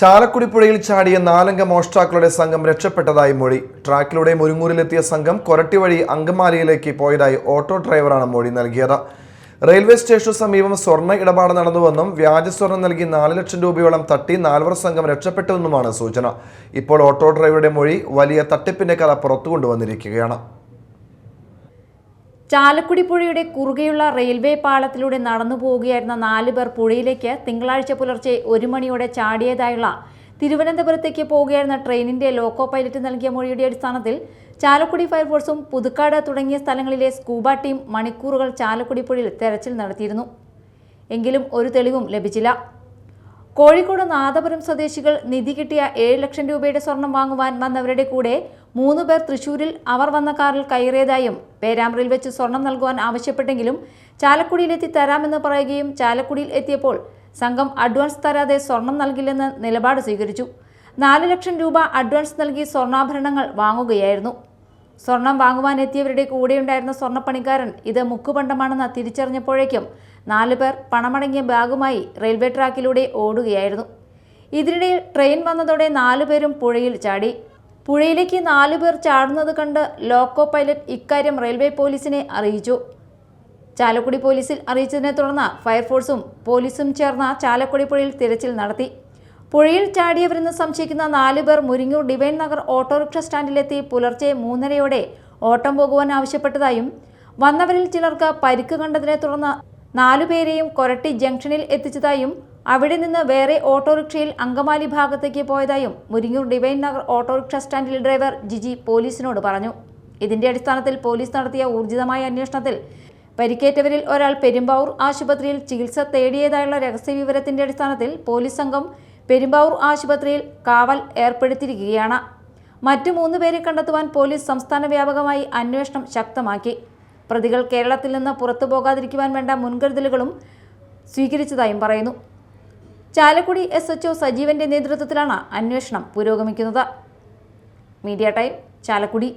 ചാലക്കുടി പുഴയിൽ ചാടിയ നാലംഗ മോഷ്ടാക്കളുടെ സംഘം രക്ഷപ്പെട്ടതായി മൊഴി. ട്രാക്കിലൂടെ മുരുങ്ങൂരിലെത്തിയ സംഘം കൊരട്ടി വഴി അങ്കമാലിയിലേക്ക് പോയതായി ഓട്ടോ ഡ്രൈവറാണ് മൊഴി നൽകിയത്. റെയിൽവേ സ്റ്റേഷനു സമീപം സ്വർണ ഇടപാട് നടന്നുവെന്നും വ്യാജ സ്വർണം നൽകി നാല് ലക്ഷം രൂപയോളം തട്ടി നാൽവർ സംഘം രക്ഷപ്പെട്ടുവെന്നുമാണ് സൂചന. ഇപ്പോൾ ഓട്ടോ ഡ്രൈവറുടെ മൊഴി വലിയ തട്ടിപ്പിന്റെ കഥ പുറത്തു കൊണ്ടുവന്നിരിക്കുകയാണ് ചാലക്കുടി പുഴയുടെ കുറുകെയുള്ള റെയിൽവേ പാളത്തിലൂടെ നടന്നു പോവുകയായിരുന്ന നാല് പേർ പുഴയിലേക്ക് തിങ്കളാഴ്ച പുലർച്ചെ ഒരു മണിയോടെ ചാടിയതായുള്ള തിരുവനന്തപുരത്തേക്ക് പോവുകയായിരുന്ന ട്രെയിനിന്റെ ലോക്കോ പൈലറ്റ് നൽകിയ മൊഴിയുടെ അടിസ്ഥാനത്തിൽ ചാലക്കുടി ഫയർഫോഴ്സും പുതുക്കാട് തുടങ്ങിയ സ്ഥലങ്ങളിലെ സ്കൂബ ടീം മണിക്കൂറുകൾ ചാലക്കുടി പുഴയിൽ തെരച്ചിൽ നടത്തിയിരുന്നു. എങ്കിലും ഒരു തെളിവും ലഭിച്ചില്ല. കോഴിക്കോട് നാദപുരം സ്വദേശികൾ നിധി കിട്ടിയ ഏഴ് ലക്ഷം രൂപയുടെ സ്വർണം വാങ്ങുവാൻ വന്നവരുടെ കൂടെ മൂന്ന് പേർ തൃശൂരിൽ അവർ വന്ന കാറിൽ കയറിയതായും പേരാമ്പ്രയിൽ വെച്ച് സ്വർണം നൽകുവാൻ ആവശ്യപ്പെട്ടെങ്കിലും ചാലക്കുടിയിലെത്തി തരാമെന്ന് പറയുകയും ചാലക്കുടിയിൽ എത്തിയപ്പോൾ സംഘം അഡ്വാൻസ് തരാതെ സ്വർണം നൽകില്ലെന്ന് നിലപാട് സ്വീകരിച്ചു. നാല് ലക്ഷം രൂപ അഡ്വാൻസ് നൽകി സ്വർണാഭരണങ്ങൾ വാങ്ങുകയായിരുന്നു. സ്വർണം വാങ്ങുവാൻ എത്തിയവരുടെ കൂടെയുണ്ടായിരുന്ന സ്വർണപ്പണിക്കാരൻ ഇത് മുക്കുപണ്ടമാണെന്ന് തിരിച്ചറിഞ്ഞപ്പോഴേക്കും നാലു പേർ പണമടങ്ങിയ ബാഗുമായി റെയിൽവേ ട്രാക്കിലൂടെ ഓടുകയായിരുന്നു. ഇതിനിടയിൽ ട്രെയിൻ വന്നതോടെ നാലുപേരും പുഴയിൽ ചാടി. പുഴയിലേക്ക് നാലുപേർ ചാടുന്നത് കണ്ട് ലോക്കോ പൈലറ്റ് ഇക്കാര്യം റെയിൽവേ പോലീസിനെ അറിയിച്ചു. ചാലക്കുടി പോലീസിൽ അറിയിച്ചതിനെ തുടർന്ന് ഫയർഫോഴ്സും പോലീസും ചേർന്ന ചാലക്കുടി പുഴയിൽ തിരച്ചിൽ നടത്തി. പുഴയിൽ ചാടിയവരെന്ന് സംശയിക്കുന്ന നാല് പേർ മുരിങ്ങൂർ ഡിവൈൻ നഗർ ഓട്ടോറിക്ഷ സ്റ്റാൻഡിലെത്തി പുലർച്ചെ മൂന്നരയോടെ ഓട്ടം പോകുവാൻ ആവശ്യപ്പെട്ടതായും വന്നവരിൽ ചിലർക്ക് പരിക്ക് കണ്ടതിനെ തുടർന്ന് നാലുപേരെയും കൊരട്ടി ജംഗ്ഷനിൽ എത്തിച്ചതായും അവിടെ നിന്ന് വേറെ ഓട്ടോറിക്ഷയിൽ അങ്കമാലി ഭാഗത്തേക്ക് പോയതായും മുരിങ്ങൂർ ഡിവൈൻ നഗർ ഓട്ടോറിക്ഷ സ്റ്റാൻഡിലെ ഡ്രൈവർ ജിജി പോലീസിനോട് പറഞ്ഞു. ഇതിന്റെ അടിസ്ഥാനത്തിൽ പോലീസ് നടത്തിയ ഊർജിതമായ അന്വേഷണത്തിൽ പരിക്കേറ്റവരിൽ ഒരാൾ പെരുമ്പാവൂർ ആശുപത്രിയിൽ ചികിത്സ തേടിയതായുള്ള രഹസ്യവിവരത്തിന്റെ അടിസ്ഥാനത്തിൽ പോലീസ് സംഘം പെരുമ്പാവൂർ ആശുപത്രിയിൽ കാവൽ ഏർപ്പെടുത്തിയിരിക്കുകയാണ്. മറ്റു മൂന്ന് പേരെ കണ്ടെത്തുവാൻ പോലീസ് സംസ്ഥാന വ്യാപകമായി അന്വേഷണം ശക്തമാക്കി. പ്രതികൾ കേരളത്തിൽ നിന്ന് പുറത്തു പോകാതിരിക്കുവാൻ വേണ്ട മുൻകരുതലുകളും സ്വീകരിച്ചതായും പറയുന്നു. ചാലക്കുടി എസ് എച്ച് സജീവന്റെ നേതൃത്വത്തിലാണ് അന്വേഷണം പുരോഗമിക്കുന്നത്. Media time Chalakudy.